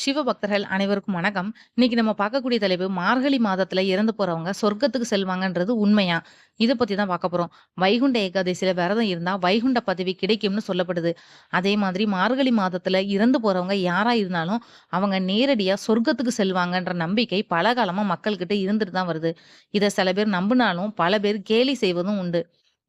சிவபக்தர்கள் அனைவருக்கும் வணக்கம். இன்னைக்கு நம்ம பார்க்கக்கூடிய தலைப்பு மார்கழி மாதத்துல இறந்து போறவங்க சொர்க்கத்துக்கு செல்வாங்கன்றது உண்மையா? இதை பத்தி தான் பார்க்க போறோம். வைகுண்ட ஏகாதசியில விரதம் இருந்தா வைகுண்ட பதவி கிடைக்கும்னு சொல்லப்படுது. அதே மாதிரி மார்கழி மாதத்துல இறந்து போறவங்க யாரா இருந்தாலும் அவங்க நேரடியா சொர்க்கத்துக்கு செல்வாங்கன்ற நம்பிக்கை பல காலமா மக்கள்கிட்ட இருந்துட்டு தான் வருது. இதை சில பேர் நம்பினாலும் பல பேர் கேலி செய்வதும் உண்டு.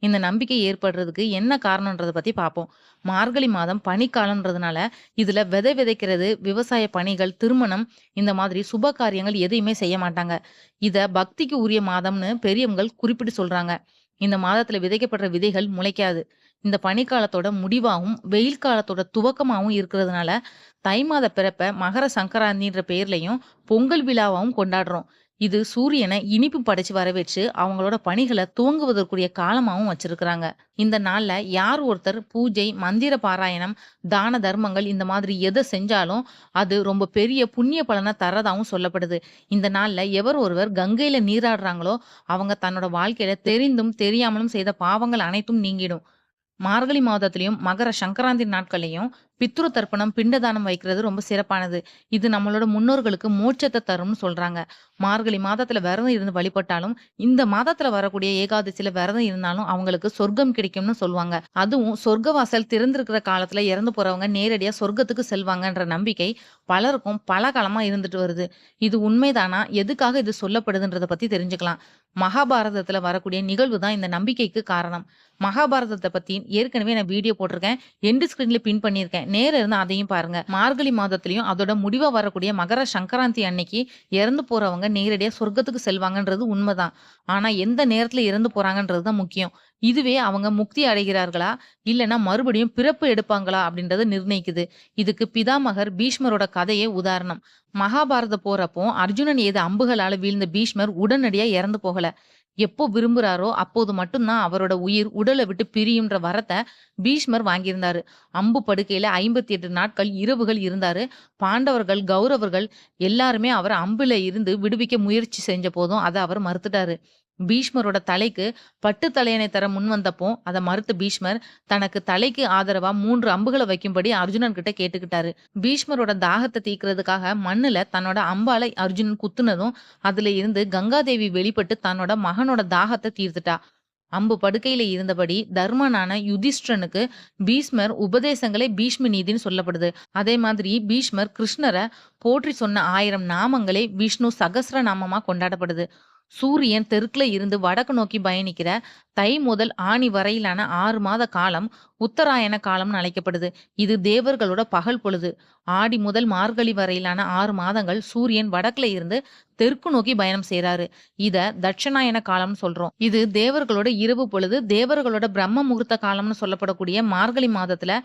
இந்த நம்பிக்கை ஏற்படுறதுக்கு என்ன காரணம்ன்றத பத்தி பார்ப்போம். மார்கழி மாதம் பனிக்காலம்ன்றதுனால, இதுல விதை விதைக்கிறது, விவசாய பணிகள், திருமணம் இந்த மாதிரி சுப காரியங்கள் எதையுமே செய்ய மாட்டாங்க. இத பக்திக்கு உரிய மாதம்னு பெரியவங்கள் குறிப்பிட்டு சொல்றாங்க. இந்த மாதத்துல விதைக்கப்படுற விதைகள் முளைக்காது. இந்த பனிக்காலத்தோட முடிவாகவும் வெயில் காலத்தோட துவக்கமாகவும் இருக்கிறதுனால, தை மாத பிறப்ப மகர சங்கராந்தின்ற பெயர்லையும் பொங்கல் விழாவாகவும் கொண்டாடுறோம். இது சூரியனை இனிப்பு படைச்சு வரவேற்று அவங்களோட பணிகளை துவங்குவதற்குரிய காலமாகவும் வச்சிருக்கிறாங்க. இந்த நாள்ல யார் ஒருத்தர் பூஜை, மந்திர பாராயணம், தான தர்மங்கள் இந்த மாதிரி எதை செஞ்சாலும் அது ரொம்ப பெரிய புண்ணிய பலனை தரதாகவும் சொல்லப்படுது. இந்த நாள்ல எவர் ஒருவர் கங்கையில நீராடுறாங்களோ அவங்க தன்னோட வாழ்க்கையில தெரிந்தும் தெரியாமலும் செய்த பாவங்கள் அனைத்தும் நீங்கிடும். மார்கழி மாதத்திலையும் மகர சங்கராந்தி நாட்களையும் பித்ரு தர்ப்பணம், பிண்டதானம் வைக்கிறது ரொம்ப சிறப்பானது. இது நம்மளோட முன்னோர்களுக்கு மோட்சத்தை தரும்னு சொல்றாங்க. மார்கழி மாதத்துல விரதம் இருந்து வழிபட்டாலும், இந்த மாதத்துல வரக்கூடிய ஏகாதசியில விரதம் இருந்தாலும் அவங்களுக்கு சொர்க்கம் கிடைக்கும்னு சொல்லுவாங்க. அதுவும் சொர்க்கவாசல் திறந்திருக்கிற காலத்துல இறந்து போறவங்க நேரடியா சொர்க்கத்துக்கு செல்வாங்கன்ற நம்பிக்கை பலருக்கும் பல காலமா இருந்துட்டு வருது. இது உண்மைதானா? எதுக்காக இது சொல்லப்படுதுன்றத பத்தி தெரிஞ்சுக்கலாம். மகாபாரதத்துல வரக்கூடிய நிகழ்வு தான் இந்த நம்பிக்கைக்கு காரணம். மகாபாரதத்தை பத்தி ஏற்கனவே நான் வீடியோ போட்டிருக்கேன். எண்டு ஸ்கிரீன்ல பின் பண்ணியிருக்கேன். நேரம் இருந்தா அதையும் பாருங்க. மார்கழி மாதத்திலையும் அதோட முடிவா வரக்கூடிய மகர சங்கராந்தி அன்னைக்கு இறந்து போறவங்க நேரடியா சொர்க்கத்துக்கு செல்வாங்கன்றது உண்மைதான். ஆனா எந்த நேரத்துல இறந்து போறாங்கன்றது தான் முக்கியம். இதுவே அவங்க முக்தி அடைகிறார்களா? இல்லைன்னா மறுபடியும் பிறப்பு எடுப்பாங்களா? அப்படின்றத நிர்ணயிக்குது. இதுக்கு பிதாமகர் பீஷ்மரோட கதையே உதாரணம். மகாபாரத போறப்போ அர்ஜுனன் ஏது அம்புகளால வீழ்ந்த பீஷ்மர் உடனடியா இறந்து போகல. எப்போ விரும்புறாரோ அப்போது மட்டும்தான் அவரோட உயிர் உடலை விட்டு பிரியும்ன்ற வரத்தை பீஷ்மர் வாங்கியிருந்தாரு. அம்பு படுக்கையில 58 நாட்கள் இரவுகள் இருந்தாரு. பாண்டவர்கள், கௌரவர்கள் எல்லாருமே அவர் அம்புல இருந்து விடுவிக்க முயற்சி செஞ்ச போதும் அதை அவர் மறுத்துட்டாரு. பீஷ்மரோட தலைக்கு பட்டு தலையணை தர முன்வந்தப்போ அதை மறுத்த பீஷ்மர் தனக்கு தலைக்கு ஆதரவா மூன்று அம்புகளை வைக்கும்படி அர்ஜுனன் கிட்ட கேட்டுக்கிட்டாரு. பீஷ்மரோட தாகத்தை தீர்க்கிறதுக்காக மண்ணுல தன்னோட அம்பாலை அர்ஜுனன் குத்துனதும் அதுல இருந்து கங்காதேவி வெளிப்பட்டு தன்னோட மகனோட தாகத்தை தீர்த்துட்டா. அம்பு படுக்கையில இருந்தபடி தர்மனான யுதிஷ்டிரனுக்கு பீஷ்மர் உபதேசங்களே பீஷ்ம நீதின்னு சொல்லப்படுது. அதே மாதிரி பீஷ்மர் கிருஷ்ணரை போற்றி சொன்ன ஆயிரம் நாமங்களே விஷ்ணு சகசிர நாமமா கொண்டாடப்படுது. சூரியன் தெற்குல இருந்து வடக்கு நோக்கி பயணிக்கிற தை முதல் ஆனி வரையிலான ஆறு மாத காலம் உத்தராயண காலம்னு அழைக்கப்படுது. இது தேவர்களோட பகல் பொழுது. ஆடி முதல் மார்கழி வரையிலான ஆறு மாதங்கள் சூரியன் வடக்குல இருந்து தெற்கு நோக்கி பயணம் செய்கிறாரு இத தட்சணாயன காலம்னு சொல்றோம். இது தேவர்களோட இரவு பொழுது. தேவர்களோட பிரம்ம முகூர்த்த காலம்னு சொல்லப்படக்கூடிய மார்கழி மாதத்துல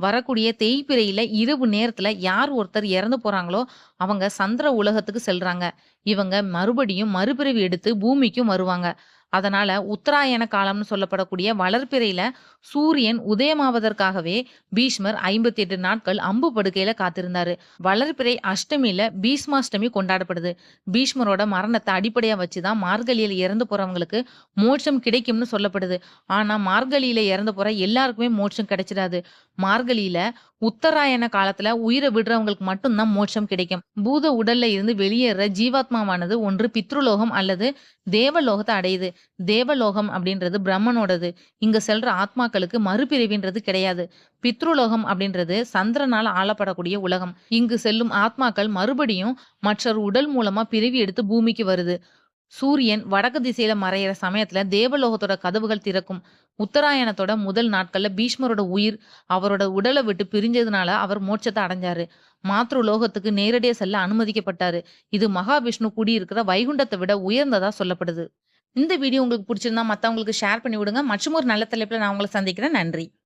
வரக்கூடிய தேய்பிறையில இரவு நேரத்துல யார் ஒருத்தர் இறந்து போறாங்களோ அவங்க சந்திர உலகத்துக்கு செல்றாங்க. இவங்க மறுபடியும் மறுபிறவி எடுத்து பூமிக்கும் வருவாங்க. அதனால உத்தராயண காலம்னு சொல்லப்படக்கூடிய வளர்ப்பிறையில் சூரியன் உதயமாவதற்காகவே பீஷ்மர் 58 நாட்கள் அம்பு படுக்கையில காத்திருந்தாரு. வளர்பிறை அஷ்டமியில பீஷ்மாஷ்டமி கொண்டாடப்படுது. பீஷ்மரோட மரணத்தை அடிப்படையா வச்சு தான் மார்கழியில இறந்து போறவங்களுக்கு மோட்சம் கிடைக்கும்னு சொல்லப்படுது. ஆனா மார்கழியில இறந்து போற எல்லாருக்குமே மோட்சம் கிடைச்சிடாது. மார்கழியில உத்தராயண காலத்துல உயிரை விடுறவங்களுக்கு மட்டும் தான் மோட்சம் கிடைக்கும். பூத உடல்ல இருந்து வெளியேற ஜீவாத்மாவானது ஒன்று பித்ருலோகம் அல்லது தேவலோகத்தை அடையுது. தேவலோகம் அப்படின்றது பிரம்மனோடது. இங்க செல்ற ஆத்மாக்களுக்கு மறுபிரிவின்றது கிடையாது. பித்ருலோகம் அப்படின்றது சந்திரனால் ஆளப்படக்கூடிய உலகம். இங்கு செல்லும் ஆத்மாக்கள் மறுபடியும் மற்றொரு உடல் மூலமா பிரிவி எடுத்து பூமிக்கு வருது. சூரியன் வடக்கு திசையில மறையிற சமயத்துல தேவலோகத்தோட கதவுகள் திறக்கும். உத்தராயணத்தோட முதல் நாட்கள்ல பீஷ்மரோட உயிர் அவரோட உடலை விட்டு பிரிஞ்சதுனால அவர் மோட்சத்தை அடைஞ்சாரு. மாத்ரு லோகத்துக்கு நேரடியா செல்ல அனுமதிக்கப்பட்டாரு. இது மகாவிஷ்ணு குடியிருக்கிற வைகுண்டத்தை விட உயர்ந்ததா சொல்லப்படுது. இந்த வீடியோ உங்களுக்கு பிடிச்சிருந்தா மத்தவங்களுக்கு ஷேர் பண்ணி விடுங்க. மற்றுமொரு நல்ல தலைப்புல நான் உங்களை சந்திக்கிறேன். நன்றி.